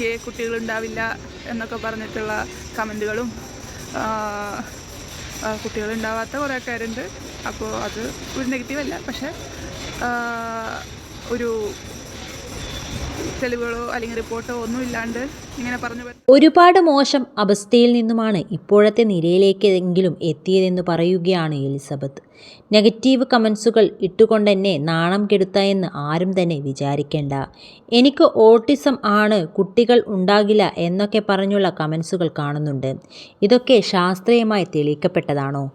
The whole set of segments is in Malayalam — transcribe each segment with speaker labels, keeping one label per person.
Speaker 1: എനിക്ക് കുട്ടികളുണ്ടാവില്ല എന്നൊക്കെ പറഞ്ഞിട്ടുള്ള കമന്റുകളും കുട്ടികളുണ്ടാവാത്ത കുറേ ആൾക്കാരുണ്ട്. അപ്പോൾ അത് ഒരു നെഗറ്റീവല്ല. പക്ഷേ ഒരു തെളിവുകളോ അല്ലെങ്കിൽ റിപ്പോർട്ടോ ഒന്നും ഇല്ലാണ്ട് ഇങ്ങനെ പറഞ്ഞു
Speaker 2: ഒരുപാട് മോശം അവസ്ഥയിൽ നിന്നുമാണ് ഇപ്പോഴത്തെ നിരയിലേക്കെങ്കിലും എത്തിയതെന്ന് പറയുകയാണ് എലിസബത്ത്. നെഗറ്റീവ് കമൻസുകൾ ഇട്ടുകൊണ്ട് തന്നെ നാണം കെടുത്ത എന്ന് ആരും തന്നെ വിചാരിക്കേണ്ട. എനിക്ക് ഓട്ടിസം ആണ് കുട്ടികൾ ഉണ്ടാകില്ല എന്നൊക്കെ പറഞ്ഞുള്ള കമൻസുകൾ കാണുന്നുണ്ട്. ഇതൊക്കെ ശാസ്ത്രീയമായി തെളിയിക്കപ്പെട്ടതാണോ?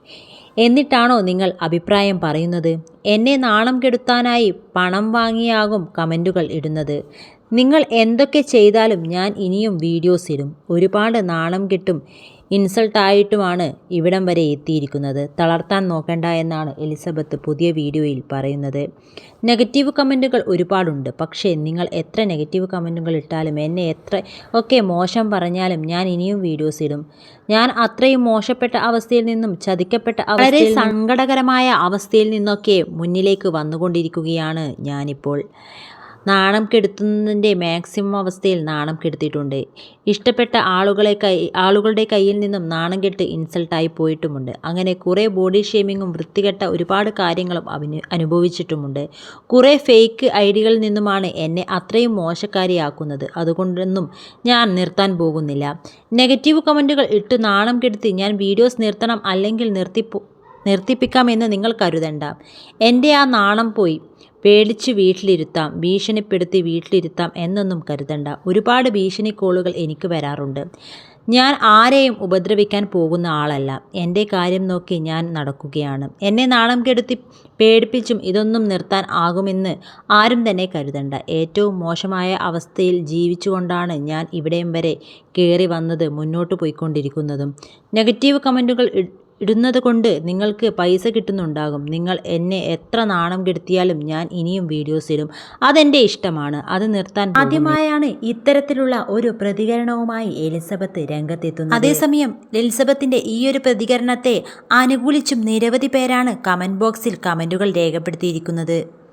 Speaker 2: എന്നിട്ടാണോ നിങ്ങൾ അഭിപ്രായം പറയുന്നത്? എന്നെ നാണം കെടുത്താനായി പണം വാങ്ങിയാകും കമന്റുകൾ ഇടുന്നത്. നിങ്ങൾ എന്തൊക്കെ ചെയ്താലും ഞാൻ ഇനിയും വീഡിയോസ് ഇടും. ഒരുപാട് നാണം കിട്ടും ഇൻസൾട്ടായിട്ടുമാണ് ഇവിടം വരെ എത്തിയിരിക്കുന്നത്. തളർത്താൻ നോക്കേണ്ട എന്നാണ് എലിസബത്ത് പുതിയ വീഡിയോയിൽ പറയുന്നത്. നെഗറ്റീവ് കമന്റുകൾ ഒരുപാടുണ്ട്. പക്ഷേ നിങ്ങൾ എത്ര നെഗറ്റീവ് കമന്റുകൾ ഇട്ടാലും എന്നെ എത്ര ഒക്കെ മോശം പറഞ്ഞാലും ഞാൻ ഇനിയും വീഡിയോസ് ഇടും. ഞാൻ അത്രയും മോശപ്പെട്ട അവസ്ഥയിൽ നിന്നും ചതിക്കപ്പെട്ട വളരെ സങ്കടകരമായ അവസ്ഥയിൽ നിന്നൊക്കെ മുന്നിലേക്ക് വന്നുകൊണ്ടിരിക്കുകയാണ് ഞാനിപ്പോൾ. നാണം കെടുത്തുന്നതിന്റെ മാക്സിമം അവസ്ഥയിൽ നാണം കെടുത്തിയിട്ടുണ്ട്. ഇഷ്ടപ്പെട്ട ആളുകളെ കൈ ആളുകളുടെ കയ്യിൽ നിന്നും നാണം കെട്ട് ഇൻസൾട്ടായി പോയിട്ടുമുണ്ട്. അങ്ങനെ കുറേ ബോഡി ഷേമിങ്ങും വൃത്തികെട്ട ഒരുപാട് കാര്യങ്ങളും അവന് അനുഭവിച്ചിട്ടുമുണ്ട്. കുറേ ഫേക്ക് ഐഡികളിൽ നിന്നുമാണ് എന്നെ അത്രയും മോശക്കാരിയാക്കുന്നത്. അതുകൊണ്ടൊന്നും ഞാൻ നിർത്താൻ പോകുന്നില്ല. നെഗറ്റീവ് കമന്റുകൾ ഇട്ട് നാണം കെടുത്തി ഞാൻ വീഡിയോസ് നിർത്തണം അല്ലെങ്കിൽ നിർത്തിപ്പോ നിർത്തിപ്പിക്കാമെന്ന് നിങ്ങൾ കരുതണ്ട. എന്റെ ആ നാണം പോയി. പേടിച്ച് വീട്ടിലിരുത്താം ഭീഷണിപ്പെടുത്തി വീട്ടിലിരുത്താം എന്നൊന്നും കരുതണ്ട. ഒരുപാട് ഭീഷണി കോളുകൾ എനിക്ക് വരാറുണ്ട്. ഞാൻ ആരെയും ഉപദ്രവിക്കാൻ പോകുന്ന ആളല്ല. എന്റെ കാര്യം നോക്കി ഞാൻ നടക്കുകയാണ്. എന്നെ നാണം കെടുത്തി പേടിപ്പിച്ചും ഇതൊന്നും നിർത്താൻ ആകുമെന്ന് ആരും തന്നെ കരുതണ്ട. ഏറ്റവും മോശമായ അവസ്ഥയിൽ ജീവിച്ചുകൊണ്ടാണ് ഞാൻ ഇവിടെയും വരെ കയറി വന്നത് മുന്നോട്ട് പോയിക്കൊണ്ടിരിക്കുന്നതും. നെഗറ്റീവ് കമന്റുകൾ ഇടുന്നത് കൊണ്ട് നിങ്ങൾക്ക് പൈസ കിട്ടുന്നുണ്ടാകും. നിങ്ങൾ എന്നെ എത്ര നാണം കെടുത്തിയാലും ഞാൻ ഇനിയും വീഡിയോസ് ഇടും. അതെന്റെ ഇഷ്ടമാണ്. അത് നിർത്താൻ ആദ്യമായാണ് ഇത്തരത്തിലുള്ള ഒരു പ്രതികരണവുമായി എലിസബത്ത് രംഗത്തെത്തുന്നത്. അതേസമയം എലിസബത്തിന്റെ ഈ ഒരു പ്രതികരണത്തെ അനുകൂലിച്ചും നിരവധി പേരാണ് കമന്റ് ബോക്സിൽ കമന്റുകൾ രേഖപ്പെടുത്തിയിരിക്കുന്നത്.